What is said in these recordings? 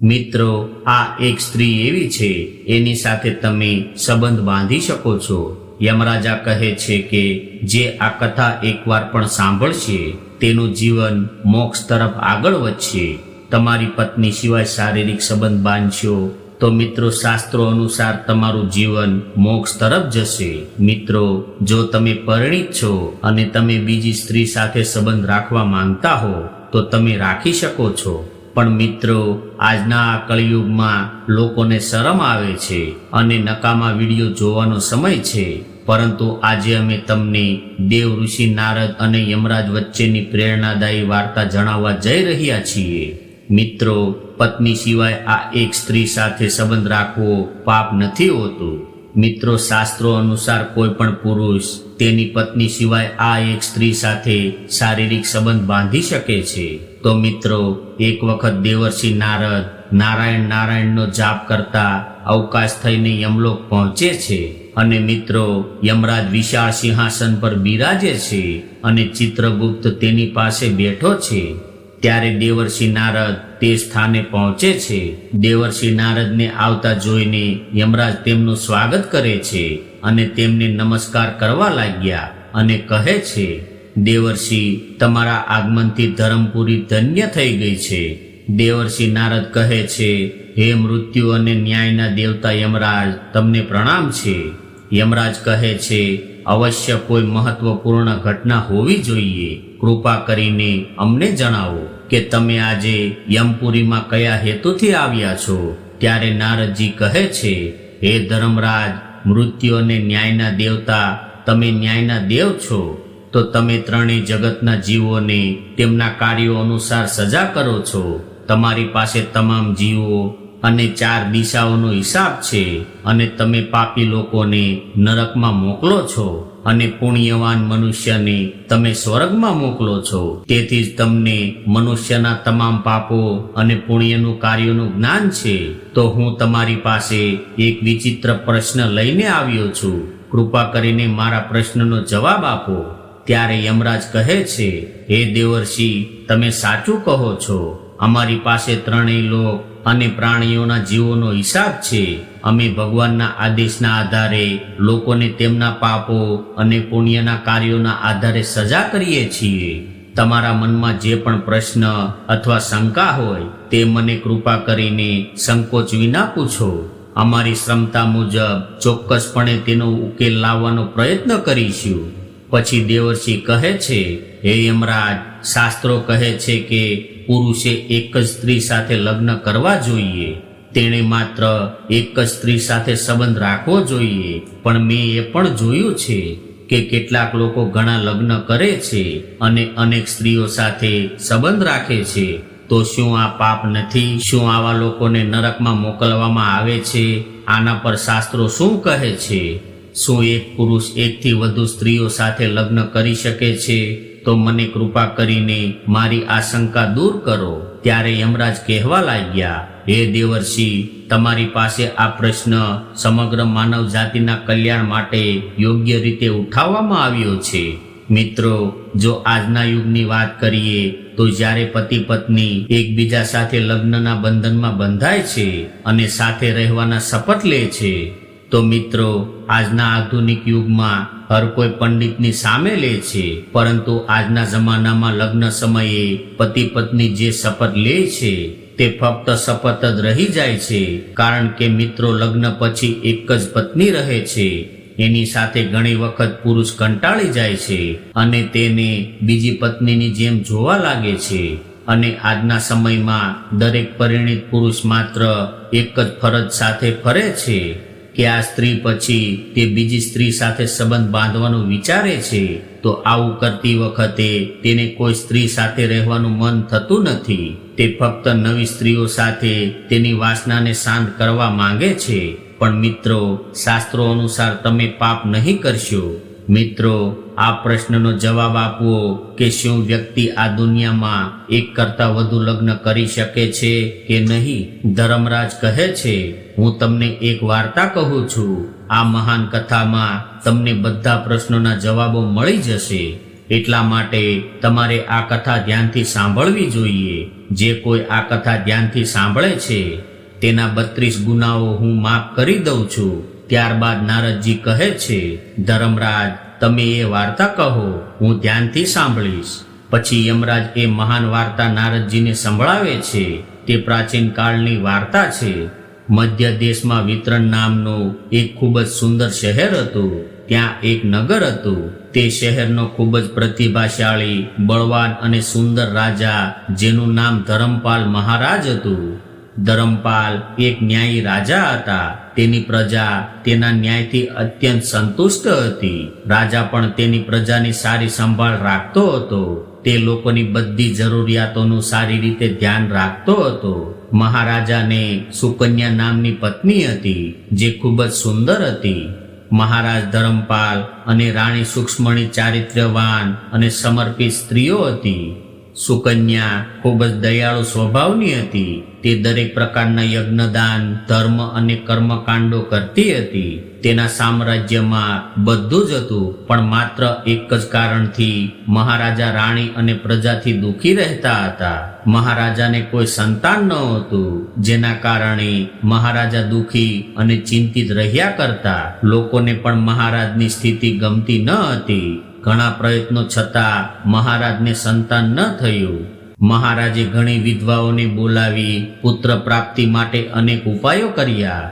મિત્રો, આ એક સ્ત્રી એવી છે, એની સાથે તમે સંબંધ બાંધી શકો છો. યમરાજા કહે છે કે, જે આ કથા એકવાર પણ સાંભળશે, તેનું જીવન મોક્ષ તરફ આગળ વધશે. તમારી પત્ની સિવાય શારીરિક સંબંધ બાંધશો, તો મિત્રો, શાસ્ત્રો અનુસાર તમારું જીવન મોક્ષ તરફ જશે. મિત્રો, જો તમે પરિણિત છો અને તમે બીજી સ્ત્રી સાથે સંબંધ રાખવા માંગતા હો, તો તમે રાખી શકો છો. પણ મિત્રો, આજના આ કળિયુગમાં લોકોને શરમ આવે છે અને નકામા વીડિયો જોવાનો સમય છે. પરંતુ આજે અમે તમને દેવ, ઋષિ, નારદ અને યમરાજ વચ્ચેની પ્રેરણાદાયી વાર્તા જણાવવા જઈ રહ્યા છીએ. મિત્રો, પત્ની સિવાય આ એક સ્ત્રી સાથે સંબંધ રાખવો પાપ નથી હોતો. મિત્રો, શાસ્ત્રો અનુસાર કોઈ પણ પુરુષ તેની પત્ની સિવાય આ એક સ્ત્રી સાથે શારીરિક સંબંધ બાંધી શકે છે. તો મિત્રો, એક વખત દેવર્ષિ નારદ નારાયણ નારાયણનો જાપ કરતા અવકાશ થઈને યમલોક પહોંચે છે અને મિત્રો, યમરાજ વિશાળ સિંહાસન પર બિરાજે છે અને ચિત્રગુપ્ત તેની પાસે બેઠો છે. ત્યારે દેવર્ષિ નારદ તે સ્થાને પહોંચે છે. દેવર્ષિ નારદને આવતા જોઈને યમરાજ તેમનું સ્વાગત કરે છે અને તેમને નમસ્કાર કરવા લાગ્યા અને કહે છે દેવર્ષિ, તમારા આગમનથી ધરમપુરી ધન્ય થઈ ગઈ છે. દેવર્ષિ નારદ કહે છે, હે મૃત્યુ અને ન્યાયના દેવતા યમરાજ, તમને પ્રણામ છે. યમરાજ કહે છે, અવશ્ય કોઈ મહત્વપૂર્ણ ઘટના હોવી જોઈએ. કૃપા કરીને અમને જણાવો કે તમે આજે યમપુરીમાં કયા હેતુથી આવ્યા છો. ત્યારે નારદજી કહે છે, હે ધર્મરાજ, મૃત્યુ અને ન્યાયના દેવતા, તમે ન્યાયના દેવ છો. તો તમે ત્રણેય જગતના જીવોને તેમના કાર્યો અનુસાર સજા કરો છો. તમારી પાસે તમામ જીવો અને ચાર દિશાઓનો હિસાબ છે અને તમે પાપી લોકોને નરકમાં મોકલો છો અને પુણ્યવાન મનુષ્યને તમે સ્વર્ગમાં મોકલો છો. તેથી જ તમને મનુષ્યના તમામ પાપો અને પુણ્યનું કાર્યોનું જ્ઞાન છે. તો હું તમારી પાસે એક વિચિત્ર પ્રશ્ન લઈને આવ્યો છું. કૃપા કરીને મારા પ્રશ્નનો જવાબ આપો. ત્યારે યમરાજ કહે છે, હે દેવર્ષિ, તમે સાચું કહો છો. અમારી પાસે ત્રણેય લોક અને પ્રાણીઓના જીવોનો હિસાબ છે. અમે ભગવાનના આદેશના આધારે લોકોને તેમના પાપો અને પુણ્યના કાર્યોના આધારે સજા કરીએ છીએ. તમારા મનમાં જે પણ પ્રશ્ન અથવા શંકા હોય, તે મને કૃપા કરીને સંકોચ વિના પૂછો. અમારી ક્ષમતા મુજબ ચોક્કસપણે તેનો ઉકેલ લાવવાનો પ્રયત્ન કરીશું. પછી દેવર્ષિ કહે છે, હે યમરાજ, શાસ્ત્રો કહે છે કે પુરુષે એક જ સ્ત્રી સાથે લગ્ન કરવા જોઈએ. તેણે માત્ર એક જ સ્ત્રી સાથે સંબંધ રાખવો જોઈએ. પણ મેં એ પણ જોયું છે કે કેટલાક લોકો ઘણા લગ્ન કરે છે અને અનેક સ્ત્રીઓ સાથે સંબંધ રાખે છે. તો શું આ પાપ નથી? શું આવા લોકોને નરકમાં મોકલવામાં આવે છે? આના પર શાસ્ત્રો શું કહે છે? શું એક પુરુષ એકથી વધુ સ્ત્રીઓ સાથે લગ્ન કરી શકે છે? તો મને કૃપા કરીને મારી આશંકા દૂર કરો. ત્યારે યમરાજ કહેવા લાગ્યા, હે દેવર્ષિ, તમારી પાસે આ પ્રશ્ન સમગ્ર માનવ જાતિના કલ્યાણ માટે યોગ્ય રીતે ઉઠાવવામાં આવ્યો છે. મિત્રો, જો આજના યુગની વાત કરીએ, તો જ્યારે પતિ પત્ની એકબીજા સાથે લગ્નના બંધનમાં બંધાય છે અને સાથે રહેવાના શપથ લે છે તો મિત્રો, આજના આધુનિક યુગમાં હર કોઈ પંડિતની સામે લે છે, પરંતુ આજના જમાનામાં લગ્ન સમયે પતિ પત્ની જે શપથ લે છે, તે ફક્ત શપથ જ રહી જાય છે, કારણ કે મિત્રો લગ્ન પછી એક જ પત્ની રહે છે, એની સાથે ઘણી વખત પુરુષ કંટાળી જાય છે, અને તેને બીજી પત્નીની જેમ જોવા લાગે છે, અને આજના સમયમાં દરેક પરિણિત પુરુષ માત્ર એક જ ફરજ સાથે ફરે છે. કે આ સ્ત્રી પછી તે બીજી સ્ત્રી સાથે સંબંધ બાંધવાનું વિચારે છે, તો આવું કરતી વખતે તેને કોઈ સ્ત્રી સાથે રહેવાનું મન થતું નથી. તે ફક્ત નવી સ્ત્રીઓ સાથે તેની વાસનાને શાંત કરવા માંગે છે. પણ મિત્રો, શાસ્ત્રો અનુસાર તમે પાપ નહીં કરશો. મિત્રો, આ પ્રશ્નનો જવાબ આપવો કે શું વ્યક્તિ આ દુનિયામાં એક કરતા વધુ લગ્ન કરી શકે છે કે નહીં? ધર્મરાજ કહે છે, હું તમને એક વાર્તા કહું છું. આ મહાન કથામાં તમને બધા પ્રશ્નોના જવાબો મળી જશે. એટલા માટે તમારે આ કથા ધ્યાનથી સાંભળવી જોઈએ. જે કોઈ આ કથા ધ્યાનથી સાંભળે છે, તેના બત્રીસ ગુનાઓ હું માફ કરી દઉં છું. ત્યારબાદ નારદજી કહે છે, ધર્મરાજ, તમે એ વાર્તા કહો, હું ધ્યાનથી સાંભળીશ. પછી યમરાજ એ મહાન વાર્તા નારદજીને સંભળાવે છે, તે પ્રાચીન કાળની વાર્તા છે. મધ્ય દેશમાં વિતરણ નામનું એક ખૂબ જ સુંદર શહેર હતું. ત્યાં એક નગર હતું. તે શહેરનો ખૂબ જ પ્રતિભાશાળી, બળવાન અને સુંદર રાજા, જેનું નામ ધરમપાલ મહારાજ હતું. ધરમપાલ એક ન્યાયી રાજા હતા. તેની પ્રજા તેના ન્યાયથી અત્યંત સંતુષ્ટ હતી. રાજા પણ તેની પ્રજાની સારી સંભાળ રાખતો હતો. તે લોકોની બધી જરૂરિયાતોનું સારી રીતે ધ્યાન રાખતો હતો. મહારાજાને સુકન્યા નામની પત્ની હતી, જે ખૂબ જ સુંદર હતી. મહારાજ ધરમપાલ અને રાણી સૂક્ષ્મણી ચારિત્ર્યવાન અને સમર્પિત સ્ત્રીઓ હતી. સુકન્યા ખૂબ જ દયાળુ સ્વભાવની હતી. તે દરેક પ્રકારના યજ્ઞદાન, ધર્મ અને કર્મકાંડો કરતી હતી. તેના સામ્રાજ્યમાં બધું જ હતું, પણ માત્ર એક જ કારણથી મહારાજા રાણી અને પ્રજાથી દુખી રહેતા હતા. મહારાજાને કોઈ સંતાન ન હતું, જેના કારણે મહારાજા દુખી અને ચિંતિત રહ્યા કરતા. લોકોને પણ મહારાજની સ્થિતિ ગમતી ન હતી. ઘણા પ્રયત્નો છતાં મહારાજને સંતાન ન થયું. મહારાજે ઘણી વિધવાઓને બોલાવી પુત્ર પ્રાપ્તિ માટે અનેક ઉપાયો કર્યા.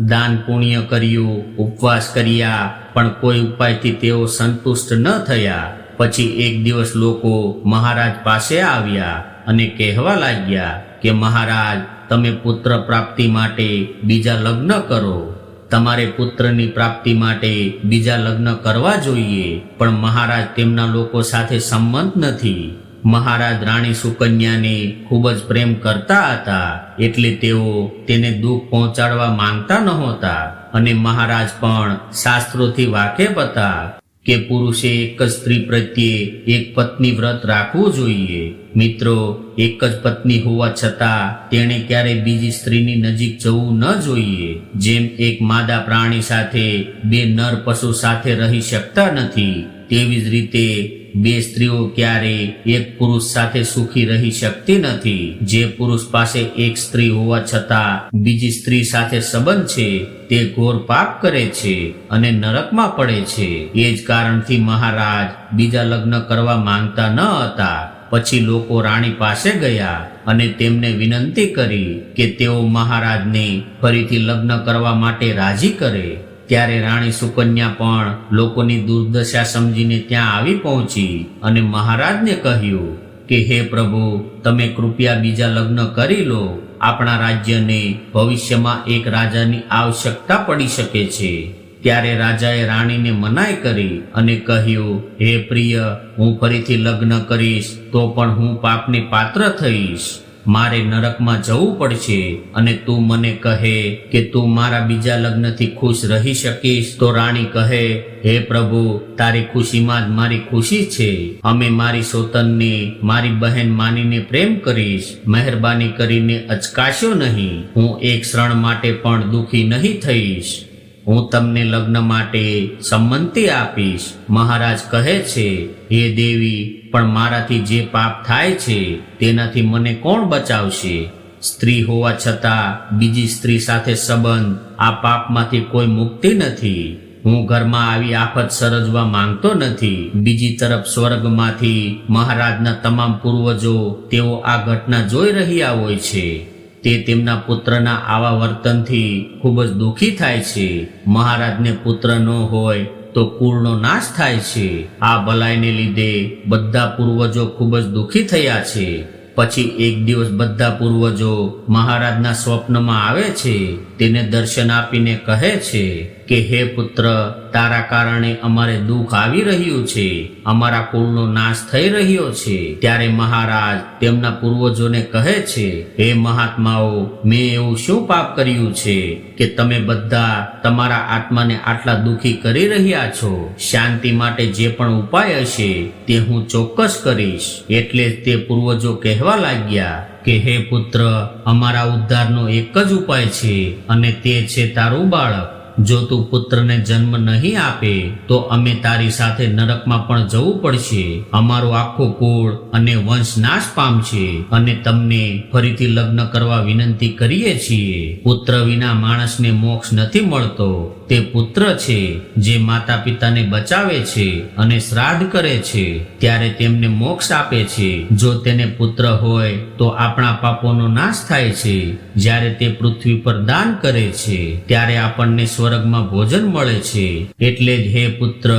દાન પુણ્ય કર્યું, ઉપવાસ કર્યા, પણ કોઈ ઉપાયથી તેઓ સંતુષ્ટ ન થયા. પછી એક દિવસ લોકો મહારાજ પાસે આવ્યા અને કહેવા લાગ્યા કે મહારાજ, તમે પુત્ર પ્રાપ્તિ માટે બીજા લગ્ન કરો. તમારે પુત્રની પ્રાપ્તિ માટે બીજા લગ્ન કરવા જોઈએ, પણ મહારાજ તેમના લોકો સાથે સંમત નથી. મહારાજ રાણી સુકન્યાને ખૂબ જ પ્રેમ કરતા હતા, એટલે તેઓ તેને દુઃખ પહોંચાડવા માંગતા નહોતા, અને મહારાજ પણ શાસ્ત્રોથી વાકેફ હતા. કે પુરુષે એક જ સ્ત્રી પ્રત્યે એક પત્ની વ્રત રાખવું જોઈએ? મિત્રો, એક જ પત્ની હોવા છતાં તેણે ક્યારેય બીજી સ્ત્રીની નજીક જવું ન જોઈએ. જેમ એક માદા પ્રાણી સાથે બે નર પશુ સાથે રહી શકતા નથી, તેવી જ રીતે બે સ્ત્રીઓ ક્યારે એક પુરુષ સાથે સુખી રહી શકતી નથી. જે પુરુષ પાસે એક સ્ત્રી હોવા છતાં બીજી સ્ત્રી સાથે સંબંધ છે, તે ઘોર પાપ કરે છે અને નરકમાં પડે છે. એ જ કારણથી મહારાજ બીજા લગ્ન કરવા માંગતા ન હતા. પછી લોકો રાણી પાસે ગયા અને તેમને વિનંતી કરી કે તેઓ મહારાજને ફરીથી લગ્ન કરવા માટે રાજી કરે. ત્યારે રાણી સુકન્યા પણ લોકોની દુર્દશા સમજીને ત્યાં આવી પહોંચી અને મહારાજને કહ્યું કે, હે પ્રભુ, તમે કૃપયા બીજા લગ્ન કરી લો. આપણા રાજ્યને ભવિષ્યમાં એક રાજાની આવશ્યકતા પડી શકે છે. ત્યારે રાજાએ રાણીને મનાઈ કરી અને કહ્યું, હે પ્રિય, હું ફરીથી લગ્ન કરીશ, તો પણ હું પાપને પાત્ર થઈશ. મારે નરકમાં જવું પડશે અને તું મને કહે કે તું મારા બીજા લગ્નથી ખુશ રહી શકીશ, તો રાણી કહે, હે પ્રભુ, તારી ખુશીમાં જ મારી ખુશી છે. અમે મારી સોતનને, મારી બહેન માનીને પ્રેમ કરીશ. મહેરબાની કરીને અચકાશો નહીં. હું એક ક્ષણ માટે પણ દુખી નહીં થઈશ. હું તમને લગ્ન માટે સંમતિ આપીશ. મહારાજ કહે છે, હે દેવી પણ મારાથી જે પાપ થાય છે, તેનાથી મને કોણ બચાવશે? સ્ત્રી હોવા છતાં બીજી સ્ત્રી સાથે સંબંધ આ પાપમાંથી કોઈ મુક્તિ નથી. હું ઘરમાં આવી આફત સર્જવા માંગતો નથી. બીજી તરફ સ્વર્ગમાંથી મહારાજના તમામ પૂર્વજો તેઓ આ ઘટના જોઈ રહ્યા હોય છે. તે તેમના પુત્રના આવા વર્તનથી ખૂબ જ દુઃખી થાય છે. મહારાજને પુત્ર ન હોય તો કુળનો નાશ થાય છે. આ ભલાઈને લીધે બધા પૂર્વજો ખૂબ જ દુઃખી થયા છે. પછી એક દિવસ બધા પૂર્વજો મહારાજના સ્વપ્નમાં આવે છે. તેને દર્શન આપીને કહે છે કે હે પુત્ર, તારા કારણે અમારે દુઃખ આવી રહ્યું છે. અમારા કુળનો નાશ થઈ રહ્યો છે. ત્યારે મહારાજ તેમના પૂર્વજોને કહે છે, હે મહાત્માઓ, મેં એવું શું પાપ કર્યું છે કે તમે બધા તમારા આત્માને આટલા દુઃખી કરી રહ્યા છો? શાંતિ માટે જે પણ ઉપાય હશે તે હું ચોક્કસ કરીશ. એટલે જ તે પૂર્વજો કહેવા લાગ્યા કે, હે પુત્ર, અમારા ઉદ્ધારનો એક જ ઉપાય છે અને તે છે તારું બાળક. જો તું પુત્રને જન્મ નહીં આપે, તો અમે તારી સાથે નરકમાં પણ જવું પડશે. અમારું આખું કુળ અને વંશ નાશ પામશે અને તમને ફરીથી લગ્ન કરવા વિનંતી કરીએ છીએ. પુત્ર વિના માણસને મોક્ષ નથી મળતો. તે પુત્ર છે, જે માતા પિતાને બચાવે છે અને શ્રાદ્ધ કરે છે. ત્યારે તેમને મોક્ષ આપે છે. જો તેને પુત્ર હોય, તો આપણા પાપોનો નાશ થાય છે. જ્યારે તે પૃથ્વી પર દાન કરે છે, ત્યારે આપણને સ્વર્ગમાં ભોજન મળે છે. એટલે જ હે પુત્ર,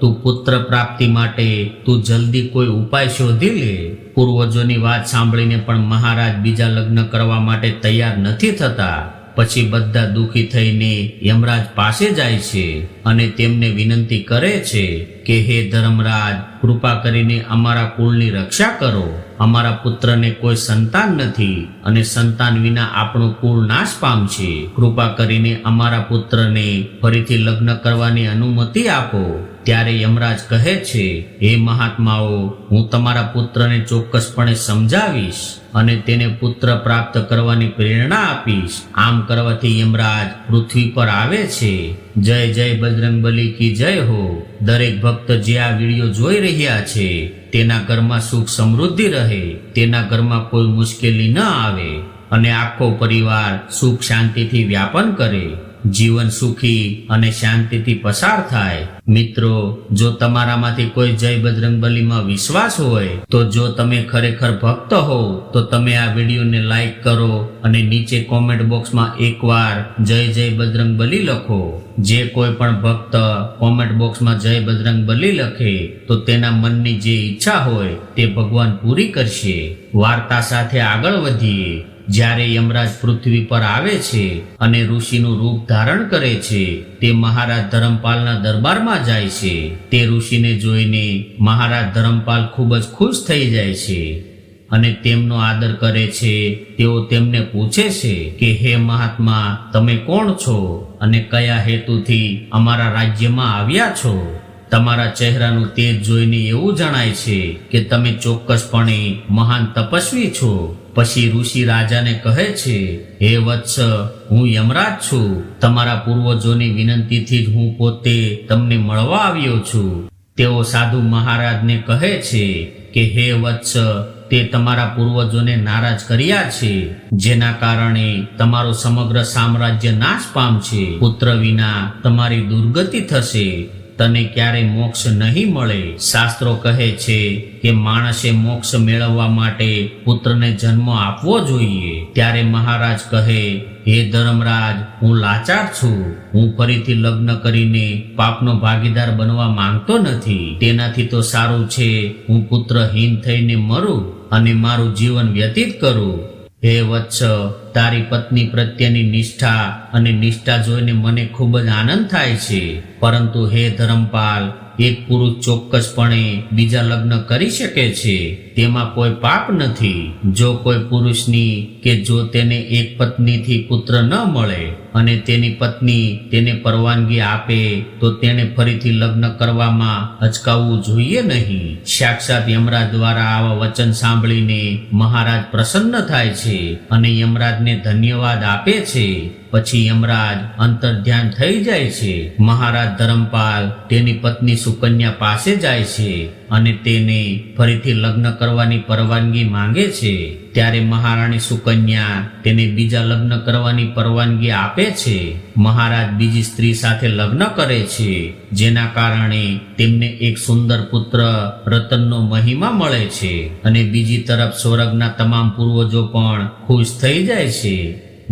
તું પુત્ર પ્રાપ્તિ માટે તું જલ્દી કોઈ ઉપાય શોધી લે. પૂર્વજોની વાત સાંભળીને પણ મહારાજ બીજા લગ્ન કરવા માટે તૈયાર નથી થતા. પછી બધા દુઃખી થઈને યમરાજ પાસે જાય છે અને તેમને વિનંતી કરે છે કે, હે ધર્મરાજ, કૃપા કરીને અમારા કુળની રક્ષા કરો. અમારા પુત્રને કોઈ સંતાન નથી અને સંતાન વિના આપણું કુળ નાશ પામશે. કૃપા કરીને અમારા પુત્રને ફરીથી લગ્ન કરવાની અનુમતિ આપો. ત્યારે યમરાજ કહે છે, હે મહાત્માઓ, હું તમારા પુત્રને ચોક્કસપણે સમજાવીશ અને તેને પુત્ર પ્રાપ્ત કરવાની પ્રેરણા આપીશ. આમ કરવાથી યમરાજ પૃથ્વી પર આવે છે. જય જય બજરંગબલી કી જય હો. દરેક ભક્ત જે આ વીડિયો જોઈ રહ્યા છે, તેના ઘરમાં સુખ સમૃદ્ધિ રહે. તેના ઘરમાં કોઈ મુશ્કેલી ન આવે અને આખો પરિવાર સુખ શાંતિથી વ્યાપન કરે. જીવન સુખી અને શાંતિથી પસાર થાય. મિત્રો, જો તમારામાંથી કોઈ જય બજરંગબલીમાં વિશ્વાસ હોય, તો જો તમે ખરેખર ભક્ત હો તો તમે આ વિડીયોને લાઈક કરો અને નીચે કોમેન્ટ બોક્સમાં એકવાર જય જય બજરંગ બલી લખો. જે કોઈ પણ ભક્ત કોમેન્ટ બોક્સમાં જય બજરંગ બલી લખે, તો તેના મનની જે ઈચ્છા હોય તે ભગવાન પૂરી કરશે. વાર્તા સાથે આગળ વધીએ. જ્યારે યમરાજ પૃથ્વી પર આવે છે અને ઋષિનું રૂપ ધારણ કરે છે, તે મહારાજ ધરમપાલના દરબારમાં જાય છે. તે ઋષિને જોઈને મહારાજ ધરમપાલ ખૂબ જ ખુશ થઈ જાય છે. અને તેમનો આદર કરે છે. તેઓ તેમને પૂછે છે કે, હે મહાત્મા, તમે કોણ છો અને કયા હેતુથી અમારા રાજ્યમાં આવ્યા છો? તમારા ચહેરાનું તેજ જોઈને એવું જણાય છે કે, તમે ચોક્કસપણે મહાન તપસ્વી છો. પછી ઋષિ રાજાને કહે છે, હે વત્સ, હું યમરાજ છું. તમારા પૂર્વજોની વિનંતીથી જ હું પોતે તમને મળવા આવ્યો છું. તેઓ સાધુ મહારાજને કહે છે કે, હે વત્સ તે તમારા પૂર્વજોને નારાજ કર્યા છે. જેના કારણે તમારું સમગ્ર સામ્રાજ્ય નાશ પામશે પુત્ર વિના તમારી દુર્ગતિ થશે. તને ક્યારે મોક્ષ નહીં મળે. શાસ્ત્રો કહે છે કે માણસે મોક્ષ મેળવવા માટે પુત્રને જન્મ આપવો જોઈએ. ત્યારે મહારાજ કહે, હે ધર્મરાજ, હું લાચાર છું. હું ફરીથી લગ્ન કરીને પાપનો ભાગીદાર બનવા માંગતો નથી. તેનાથી તો સારું છે, હું પુત્રહીન થઈને મરું અને મારું જીવન વ્યતીત કરું. હે વત્સ તારી પત્ની પ્રત્યેની નિષ્ઠા અને નિષ્ઠા જોઈને મને ખૂબ જ આનંદ થાય છે. પરંતુ હે ધરમપાલ, એક પુરુષ ચોક્કસપણે બીજા લગ્ન કરી શકે છે. તેમાં કોઈ પાપ નથી. જો કોઈ પુરુષની કે જો તેને એક પત્નીથી પુત્ર ન મળે અને તેની પત્ની તેને પરવાનગી આપે, તો તેણે ફરીથી લગ્ન કરવામાં અચકાવવું જોઈએ નહીં. સાક્ષાત યમરાજ દ્વારા આવા વચન સાંભળીને મહારાજ પ્રસન્ન થાય છે અને યમરાજને ધન્યવાદ આપે છે. પછી યમરાજ અંતર ધ્યાન થઈ જાય છે. મહારાજ ધરમપાલ તેની પત્ની સુકન્યા પાસે જાય છે. અને તેને ફરીથી લગ્ન કરવાની પરવાનગી માંગે છે, ત્યારે મહારાણી સુકન્યા તેને બીજા લગ્ન કરવાની પરવાનગી આપે છે. મહારાજ બીજી સ્ત્રી સાથે લગ્ન કરે છે, જેના કારણે તેમને એક સુંદર પુત્ર રતનનો મહિમા મળે છે અને બીજી તરફ સ્વર્ગના તમામ પૂર્વજો પણ ખુશ થઈ જાય છે.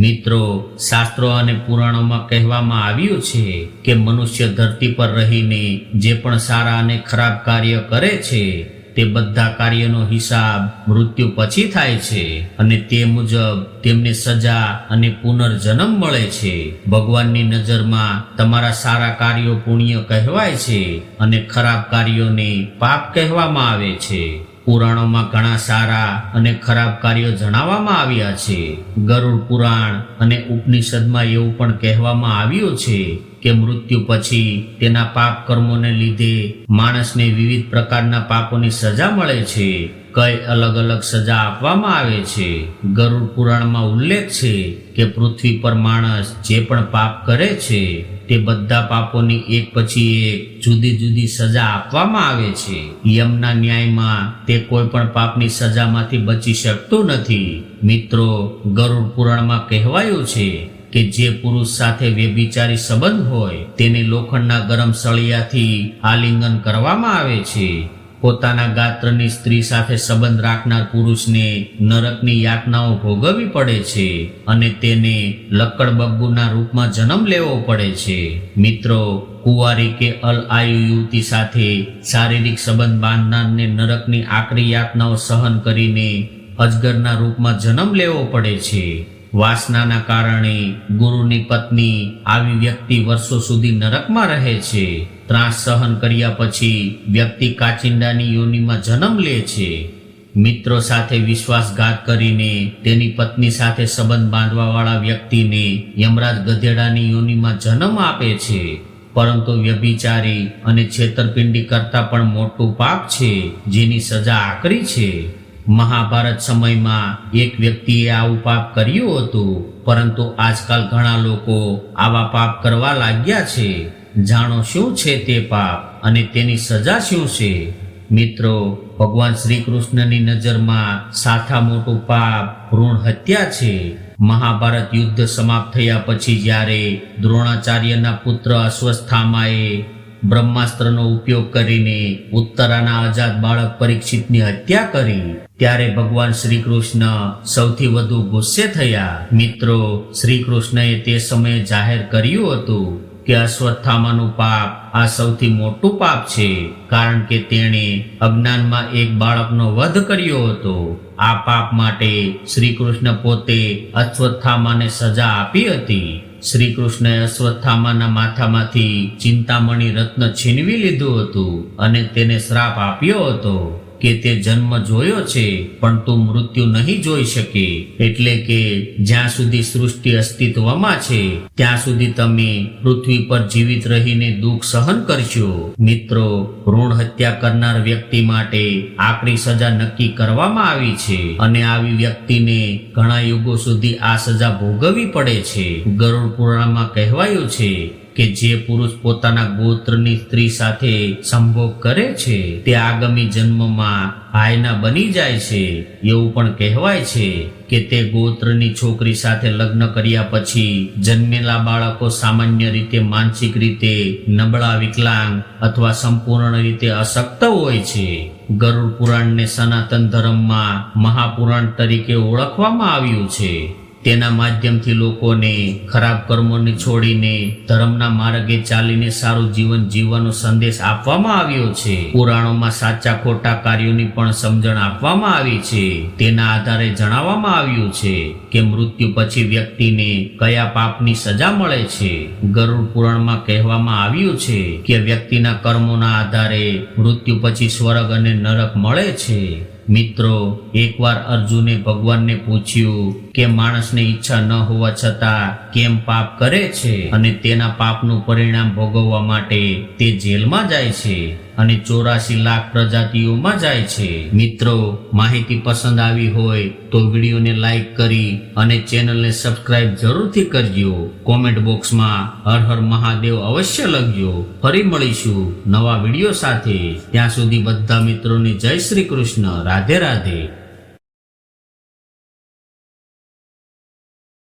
મિત્રો, શાસ્ત્રો અને પુરાણોમાં કહેવામાં આવ્યું છે કે મનુષ્ય ધરતી પર રહીને જે પણ સારા અને ખરાબ કાર્ય કરે છે, તે બધા કાર્યનો હિસાબ મૃત્યુ પછી થાય છે અને તે મુજબ તેમને સજા અને પુનર્જન્મ મળે છે. ભગવાનની નજરમાં તમારા સારા કાર્યો પુણ્ય કહેવાય છે અને ખરાબ કાર્યોને પાપ કહેવામાં આવે છે. પુરાણોમાં ઘણા સારા અને ખરાબ કાર્યો જણાવવામાં આવ્યા છે. ગરુડ પુરાણ અને ઉપનિષદમાં એવું પણ કહેવામાં આવ્યું છે કે મૃત્યુ પછી તેના પાપ કર્મોને લીધે માણસને વિવિધ પ્રકારના પાપોની સજા મળે છે. કઈ અલગ અલગ સજા આપવામાં આવે છે. ગરુડ પુરાણમાં ઉલ્લેખ છે કે પૃથ્વી પર માણસ જે પણ પાપ કરે છે તે બધા પાપોની એક પછી એક જુદી જુદી સજા આપવામાં આવે છે. યમના ન્યાયમાં તે કોઈ પણ પાપની સજામાંથી બચી શકતું નથી. મિત્રો, ગરુડ પુરાણમાં કહેવાયું છે કે જે પુરુષ સાથે વ્યભિચારી સંબંધ હોય, તેને લોખંડના ગરમ સળિયાથી આલિંગન કરવામાં આવે છે. પોતાના ગાત્રની સ્ત્રી સાથે સંબંધ રાખનાર પુરુષને નરકની યાતનાઓ ભોગવવી પડે છે અને તેને લક્કડ બબ્બુના રૂપમાં જન્મ લેવો પડે છે. મિત્રો, કુંવારી કે અલ આયુ યુવતી સાથે શારીરિક સંબંધ બાંધનારને નરકની આકરી યાતનાઓ સહન કરીને અજગરના રૂપમાં જન્મ લેવો પડે છે. વાસનાના કારણે ગુરુની પત્ની આવી વ્યક્તિ વર્ષો સુધી નરકમાં રહે છે. ત્રાસ સહન કર્યા પછી વ્યક્તિ કાચિંડાની યોનિમાં જન્મ લે છે. મિત્રો સાથે વિશ્વાસઘાત કરીને તેની પત્ની સાથે સંબંધ બાંધવાવાળા વ્યક્તિને યમરાજ ગધેડાની યોનિમાં જન્મ આપે છે. પરંતુ વ્યભિચારી અને છેતરપિંડી કરતા પણ મોટું પાપ છે, જેની સજા આકરી છે. મહાભારત સમયમાં એક વ્યક્તિએ આવું પાપ કર્યું હતું, પરંતુ આજકાલ ઘણા લોકો આવા પાપ કરવા લાગ્યા છે. જાણો શું છે તે પાપ અને તેની સજા શું છે? મિત્રો, ભગવાન શ્રી કૃષ્ણની નજરમાં સાથા મોટું પાપ, ભ્રૂણ હત્યા છે. મહાભારત યુદ્ધ સમાપ્ત થયા પછી જ્યારે દ્રોણાચાર્યના પુત્ર અશ્વસ્થામાએ બ્રહ્માસ્ત્રનો ઉપયોગ કરીને ઉત્તરાના આઝાદ બાળક પરીક્ષિતની હત્યા કરી, ત્યારે ભગવાન શ્રી કૃષ્ણ સૌથી વધુ ગુસ્સે થયા. મિત્રો શ્રી કૃષ્ણએ તે સમયે જાહેર કર્યું હતું કે અશ્વત્થામાનું પાપ આ સૌથી મોટું પાપ છે, કારણ કે તેણે અજ્ઞાનમાં એક બાળકનો વધ કર્યો હતો. આ પાપ માટે શ્રી કૃષ્ણ પોતે અશ્વત્થામાને સજા આપી હતી. શ્રી કૃષ્ણએ અશ્વત્થામાના માથામાંથી ચિંતામણી રત્ન છીનવી લીધું હતું અને તેને શ્રાપ આપ્યો હતો. કે તે જન્મ જોયો છે, પણ તું મૃત્યુ નહીં જોઈ શકે. એટલે કે જ્યાં સુધી સૃષ્ટિ અસ્તિત્વમાં છે, ત્યાં સુધી તમે પૃથ્વી પર જીવિત રહીને દુઃખ સહન કરશો. મિત્રો, ભ્રૂણ હત્યા કરનાર વ્યક્તિ માટે આકરી સજા નક્કી કરવામાં આવી છે અને આવી વ્યક્તિને ઘણા યુગો સુધી આ સજા ભોગવવી પડે છે. ગરુડ પુરાણમાં કહેવાયું છે કે જે પુરુષ પોતાના ગોત્રની સ્ત્રી સાથે સંભોગ કરે છે, તે આગામી જન્મમાં આયના બની જાય છે. એવું પણ કહેવાય છે કે તે ગોત્રની છોકરી સાથે લગ્ન કર્યા પછી જન્મેલા બાળકો સામાન્ય રીતે માનસિક રીતે નબળા વિકલાંગ અથવા સંપૂર્ણ રીતે અશક્ત હોય છે. ગરુડ પુરાણને સનાતન ધર્મમાં મહાપુરાણ તરીકે ઓળખવામાં આવ્યું છે. તેના માધ્યમથી લોકોને, ખરાબ કર્મોને છોડીને, ધર્મના માર્ગે ચાલીને સારું જીવન જીવવાનો સંદેશ આપવામાં આવ્યો છે. પુરાણોમાં સાચા ખોટા કાર્યોની પણ સમજણ આપવામાં આવી છે. તેના આધારે જણાવવામાં આવ્યું છે કે મૃત્યુ પછી વ્યક્તિને કયા પાપની સજા મળે છે. ગરુડ પુરાણમાં કહેવામાં આવ્યું છે કે વ્યક્તિના કર્મોના આધારે મૃત્યુ પછી સ્વર્ગ અને નરક મળે છે. મિત્રો, એકવાર અર્જુને ભગવાનને પૂછ્યું કે માણસને ઈચ્છા ન હોવા છતાં કેમ પાપ કરે છે? અને તેના પાપનું પરિણામ ભોગવવા માટે તે જેલમાં જાય છે. અને ચોરાશી લાખ પ્રજાતિઓમાં જાય છે. મિત્રો, માહિતી પસંદ આવી હોય તો વિડીયોને લાઈક કરી અને ચેનલને સબસ્ક્રાઇબ જરૂરથી કરજો. કોમેન્ટ બોક્સમાં હર હર મહાદેવ અવશ્ય લખજો. ફરી મળીશું નવા વીડિયો સાથે. ત્યાં સુધી બધા મિત્રોને જય શ્રી કૃષ્ણ. રાધે રાધે.